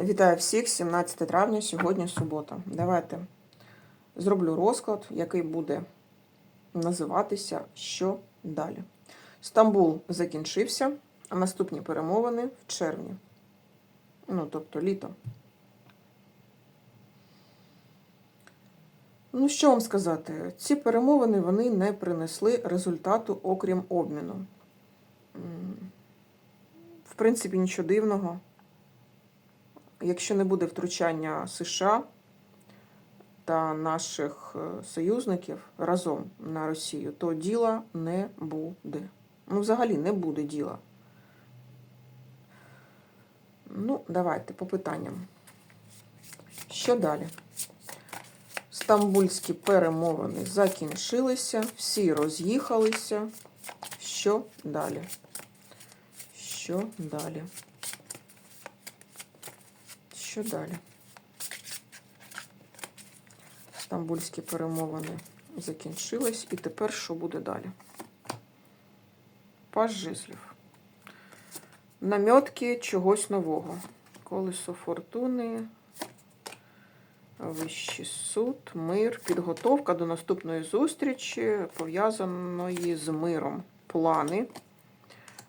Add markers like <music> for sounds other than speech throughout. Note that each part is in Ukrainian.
Вітаю всіх, 17 травня, сьогодні субота. Давайте зроблю розклад, який буде називатися Що далі. Стамбул закінчився, а наступні перемовини в червні. Ну, тобто літо. Ну, що вам сказати? Ці перемовини вони не принесли результату, окрім обміну. В принципі, нічого дивного. Якщо не буде втручання США та наших е, союзників разом на Росію, то діла не буде. Ну, взагалі не буде діла. Ну, давайте по питанням. Що далі? Стамбульські перемовини закінчилися, всі роз'їхалися. Що далі? Що далі? Що далі? Стамбульські перемовини закінчились. І тепер що буде далі? Паж жезлів. Намьотки чогось нового. Колесо фортуни. Вищий суд, мир, підготовка до наступної зустрічі, пов'язаної з миром. Плани.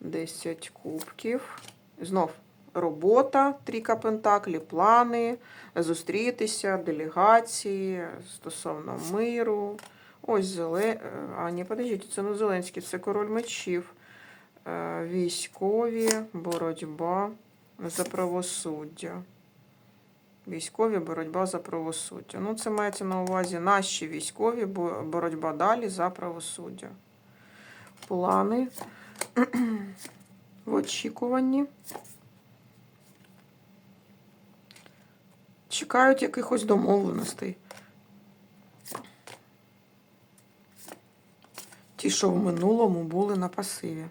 10 кубків. Знов робота, трійка пентаклі, плани, зустрітися, делегації стосовно миру. Ось Зеле... А, ні, подождіть, це не Зеленський, це король мечів. Е, Військові, боротьба за правосуддя. Військові боротьба за правосуддя. Ну, це мається на увазі наші військові, боротьба далі за правосуддя. Плани <clears throat> в очікуванні. Чекають якихось домовленостей. Ті, що в минулому були на пасиві.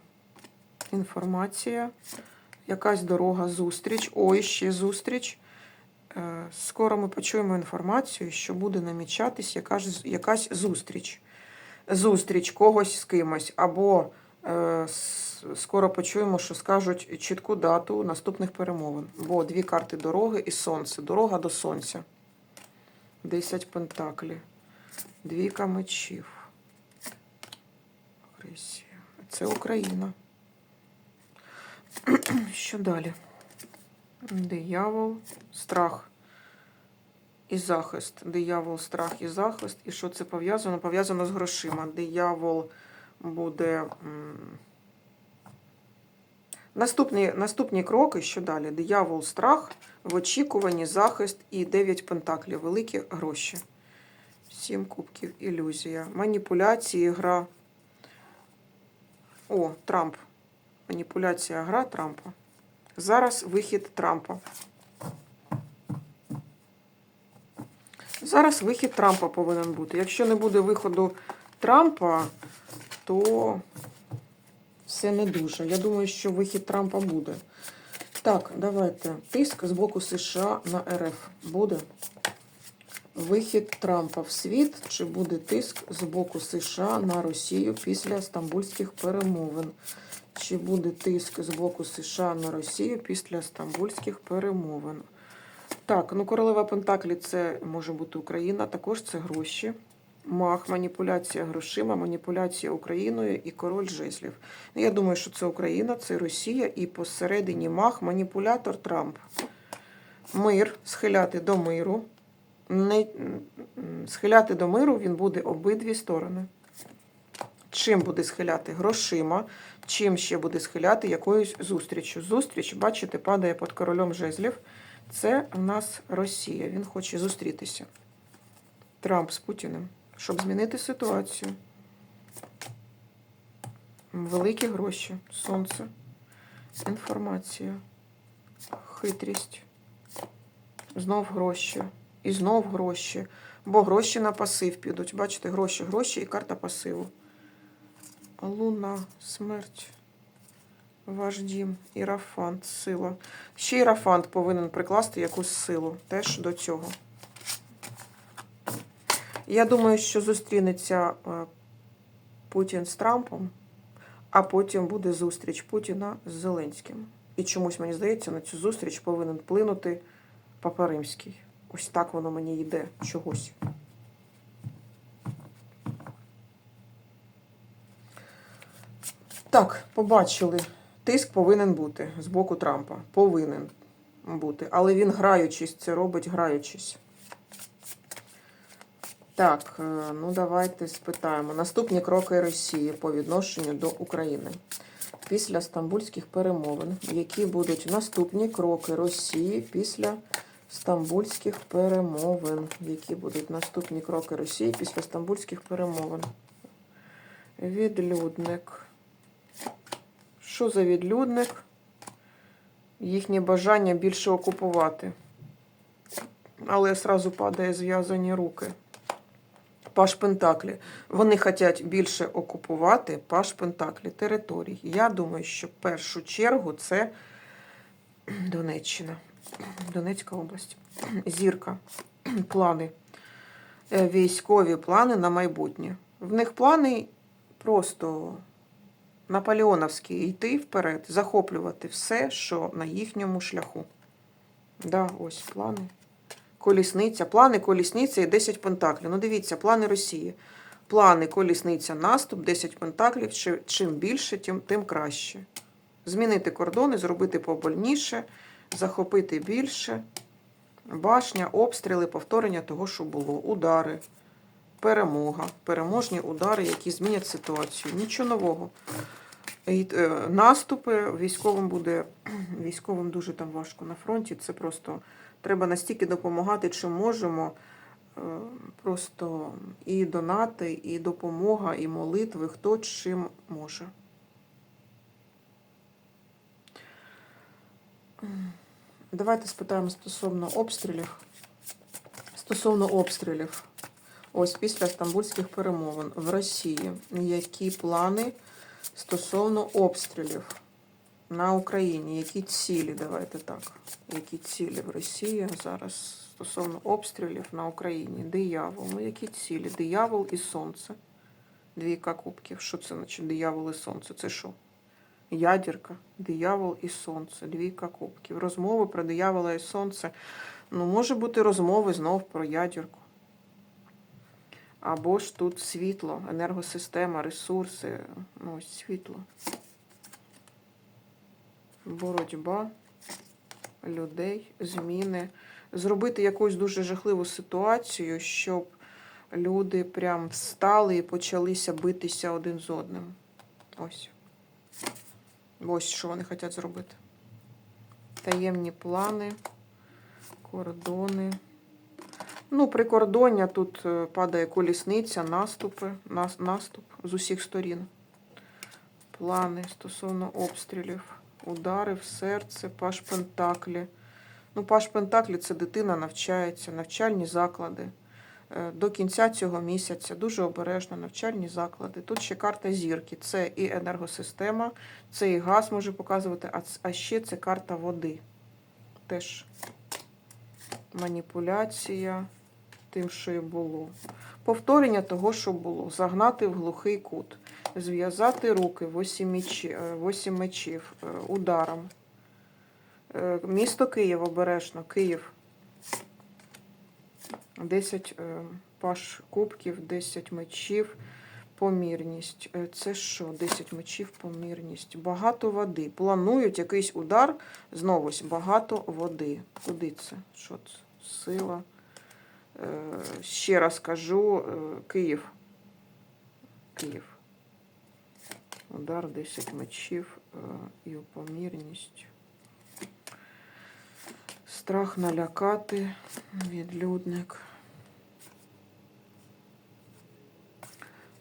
Інформація, якась дорога, зустріч. Ой, ще зустріч. Е, Скоро ми почуємо інформацію, що буде намічатись якась, якась зустріч. Зустріч когось з кимось, або скоро почуємо, що скажуть чітку дату наступних перемовин. Бо дві карти дороги і сонце. Дорога до сонця. 10 пентаклів. Двійка мечів. Це Україна. <clears throat> Що далі? Диявол, страх і захист. Диявол, страх і захист. І що це пов'язано? Пов'язано з грошима. Диявол буде. Наступні, наступні кроки, що далі? Диявол, страх, в очікуванні, захист і 9 пентаклів. Великі гроші. 7 кубків, ілюзія. Маніпуляції, гра. О, Трамп. Маніпуляція, гра Трампа. Зараз вихід Трампа. Зараз вихід Трампа повинен бути. Якщо не буде виходу Трампа, то все не дуже. Я думаю, що вихід Трампа буде. Так, давайте. Тиск з боку США на РФ буде. Вихід Трампа в світ, чи буде тиск з боку США на Росію після стамбульських перемовин? Чи буде тиск з боку США на Росію після стамбульських перемовин? Так, ну королева Пентаклі це може бути Україна, також це гроші. Мах, маніпуляція грошима, маніпуляція Україною і король жезлів. Ну, Я думаю, що це Україна, це Росія, і посередині мах, маніпулятор Трамп. Мир, схиляти до миру. Не, схиляти до миру він буде обидві сторони. Чим буде схиляти? Грошима. Чим ще буде схиляти якоюсь зустрічю? Зустріч, бачите, падає під королем жезлів. Це в нас Росія. Він хоче зустрітися. Трамп з Путіним, щоб змінити ситуацію. Великі гроші, сонце, інформація, хитрість, знов гроші. І знов гроші. Бо гроші на пасив підуть. Бачите, гроші, гроші і карта пасиву. Луна, смерть. Ваш дім, ірафант, сила. Ще ірафант повинен прикласти якусь силу теж до цього. Я думаю, що зустрінеться е, Путін з Трампом, а потім буде зустріч Путіна з Зеленським. І чомусь мені здається, на цю зустріч повинен вплинути Папа Римський. Ось так воно мені йде чогось. Так, побачили. Тиск повинен бути з боку Трампа. Повинен бути. Але він граючись, це робить граючись. Так, е, ну давайте спитаємо. Наступні кроки Росії по відношенню до України. Після стамбульських перемовин, які будуть наступні кроки Росії після стамбульських перемовин. Які будуть наступні кроки Росії після стамбульських перемовин? Відлюдник. Що за відлюдник? Їхнє бажання більше окупувати. Але зразу падає зв'язані руки. Паш Пентаклі. Вони хочуть більше окупувати Паш Пентаклі територій. Я думаю, що в першу чергу це Донеччина, Донецька область. Зірка. Плани. Е, Військові плани на майбутнє. В них плани просто наполеоновські йти вперед, захоплювати все, що на їхньому шляху. Да, ось плани. Колісниця, плани, колісниця і 10 пентаклів. Ну, дивіться, плани Росії. Плани, колісниця, наступ, 10 пентаклів. Чим більше, тим, тим краще. Змінити кордони, зробити побольніше, захопити більше. Башня, обстріли, повторення того, що було. Удари, перемога, переможні удари, які змінять ситуацію. Нічого нового. І, е, наступи військовим буде військовим дуже там важко на фронті. Це просто треба настільки допомагати, чим можемо. Е, Просто і донати, і допомога, і молитви, хто чим може. Давайте спитаємо стосовно обстрілів. Стосовно обстрілів. Ось після стамбульських перемовин в Росії. Які плани стосовно обстрілів на Україні? Які цілі? Давайте так. Які цілі в Росії зараз стосовно обстрілів на Україні? Диявол. Ну, які цілі? Диявол і сонце. Двійка кубків. Що це значить диявол і сонце? Це що? Ядерка, диявол і сонце, двійка кубків. Розмови про диявола і сонце. Ну, може бути розмови знов про ядерку. Або ж тут світло, енергосистема, ресурси. Ну, світло. Боротьба людей, зміни. Зробити якусь дуже жахливу ситуацію, щоб люди прям встали і почалися битися один з одним. Ось. Ось що вони хочуть зробити. Таємні плани, кордони. Ну, прикордоння тут е, падає колісниця, наступи, нас, наступ з усіх сторін. Плани стосовно обстрілів, удари в серце, паш Пентаклі. Ну, паш Пентаклі це дитина навчається, навчальні заклади. Е, До кінця цього місяця дуже обережно навчальні заклади. Тут ще карта зірки. Це і енергосистема, це і газ може показувати, а, ще це карта води. Теж маніпуляція тим, що і було. Повторення того, що було. Загнати в глухий кут. Зв'язати руки восім мечів, восім мечів е, ударом. Е, Місто Київ обережно. Київ. 10 е, паш кубків, 10 мечів, помірність. Е, Це що? 10 мечів, помірність. Багато води. Планують якийсь удар. Знову ось багато води. Куди це? Що це? Сила. Е, Ще раз кажу, е, Київ. Київ. Удар 10 мечів е, і помірність. Страх налякати, відлюдник.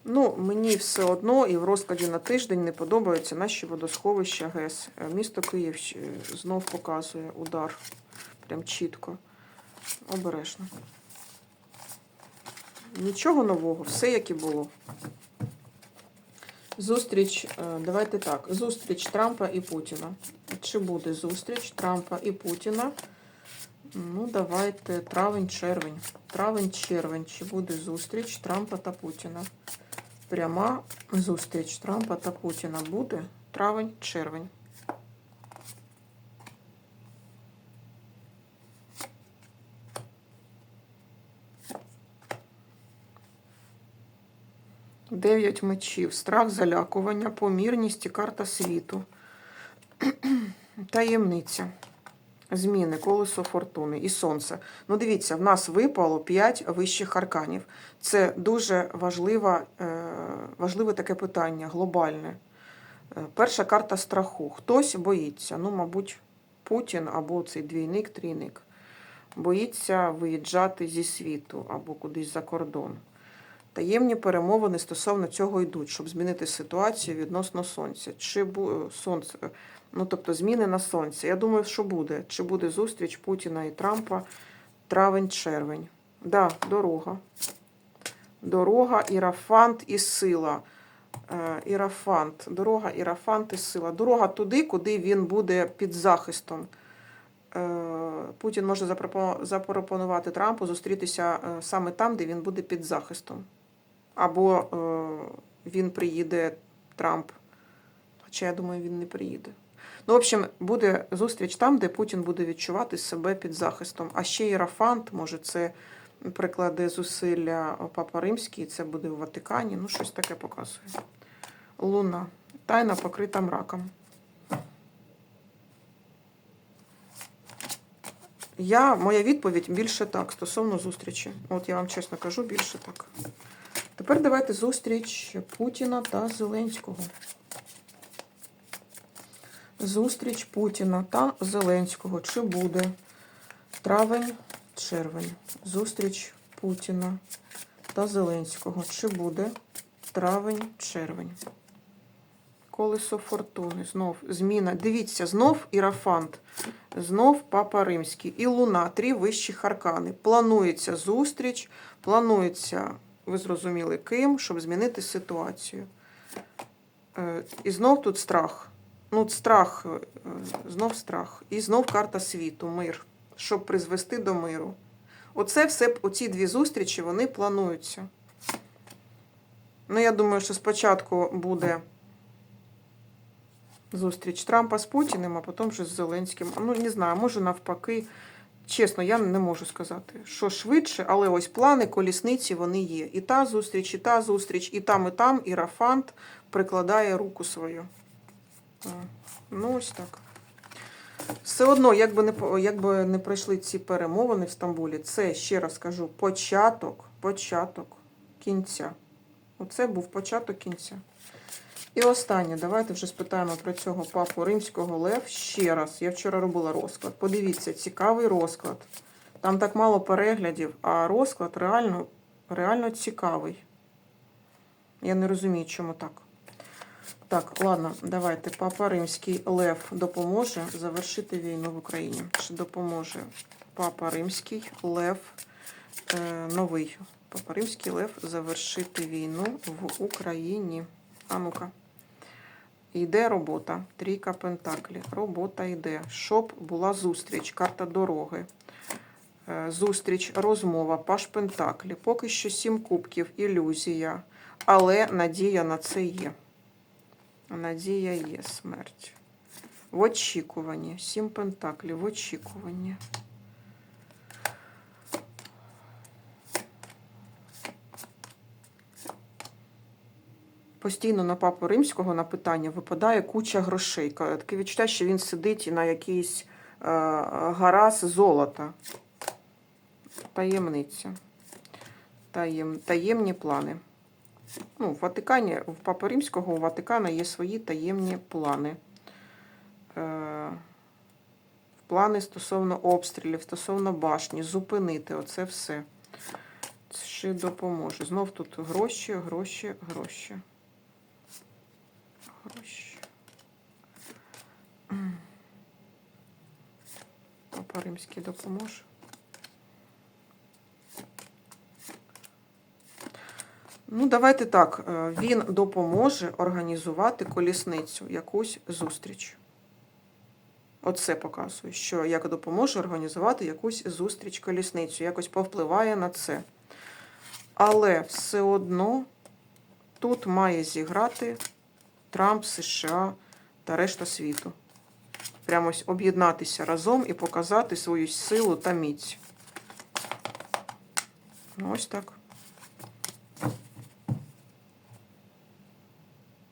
Ну, мені все одно і в розкладі на тиждень не подобаються наші водосховища ГЕС. Е, Місто Київ е, знов показує удар. Прям чітко. Обережно. Нічого нового, все як і було. Зустріч, е, давайте так. Зустріч Трампа і Путіна. Чи буде зустріч Трампа і Путіна? Ну, давайте травень-червень. Травень-червень. Чи буде зустріч Трампа та Путіна? Пряма зустріч Трампа та Путіна буде травень-червень. Дев'ять мечів, страх, залякування, помірність і карта світу. <clears throat> Таємниця. Зміни, колесо фортуни і сонце. Ну, дивіться, в нас випало 5 вищих арканів. Це дуже важлива, е, важливе таке питання, глобальне. Е, Перша карта страху. Хтось боїться, ну, мабуть, Путін або цей двійник, трійник. Боїться виїжджати зі світу або кудись за кордон. Таємні перемовини стосовно цього йдуть, щоб змінити ситуацію відносно сонця. Чи бу... сонце, ну тобто зміни на сонці. Я думаю, що буде. Чи буде зустріч Путіна і Трампа травень-червень? Да, дорога. Дорога, ірафант і сила. Е, Ірафант. Дорога, ірафант і сила. Дорога туди, куди він буде під захистом. Е, Путін може запропонувати Трампу зустрітися е, саме там, де він буде під захистом. Або е, він приїде Трамп. Хоча я думаю, він не приїде. Ну, в общем, буде зустріч там, де Путін буде відчувати себе під захистом. А ще Єрафант, може, це прикладе зусилля Папа Римський, це буде в Ватикані. Ну, щось таке показує. Луна. Тайна покрита мраком. Я, моя відповідь більше так стосовно зустрічі. От я вам чесно кажу, більше так. Тепер давайте зустріч Путіна та Зеленського. Зустріч Путіна та Зеленського. Чи буде травень, червень? Зустріч Путіна та Зеленського. Чи буде травень, червень? Колесо фортуни. Знов зміна. Дивіться, знов ірафант. Знов Папа Римський. І Луна. Три вищих аркани. Планується зустріч, планується, ви зрозуміли, ким, щоб змінити ситуацію. Е, І знов тут страх. Ну, страх, е, знов страх. І знов карта світу, мир, щоб призвести до миру. Оце все, оці дві зустрічі, вони плануються. Ну, я думаю, що спочатку буде зустріч Трампа з Путіним, а потім вже з Зеленським. Ну, не знаю, може навпаки. Чесно, я не можу сказати, що швидше, але ось плани колісниці вони є. І та зустріч, і та зустріч, і там, і там, і Рафант прикладає руку свою. Ну, ось так. Все одно, як би не, по- як би не пройшли ці перемовини в Стамбулі, це, ще раз кажу, початок, початок кінця. Оце був початок кінця. І останнє, давайте вже спитаємо про цього папу римського Лев ще раз. Я вчора робила розклад. Подивіться, цікавий розклад. Там так мало переглядів, а розклад реально, реально цікавий. Я не розумію, чому так. Так, ладно, давайте. Папа Римський Лев допоможе завершити війну в Україні. Чи допоможе Папа Римський Лев е, новий. Папа Римський Лев завершити війну в Україні. А ну-ка. Йде робота. Трійка Пентаклі. Робота йде. Щоб була зустріч, карта дороги. Е, Зустріч, розмова, паш Пентаклі. Поки що сім кубків, ілюзія. Але надія на це є. Надія є смерть. В очікуванні. Сім пентаклів. В очікуванні. Постійно на папу римського на питання випадає куча грошей. Таке відчуття, що він сидить на якійсь е, гора золота. Таємниця. Таєм, таємні плани. Ну, в Ватикані, в Папи Римського у Ватикана є свої таємні плани. Е, плани стосовно обстрілів, стосовно башні, зупинити оце все. Чи допоможе. Знов тут гроші, гроші, гроші. М. Папа Римський допоможе. Ну, давайте так. е, Він допоможе організувати колісницю, якусь зустріч. Оце показує, що як допоможе організувати якусь зустріч колісницю, якось повпливає на це. Але все одно тут має зіграти Трамп, США та решта світу. Прямо ось об'єднатися разом і показати свою силу та міць. Ну, ось так.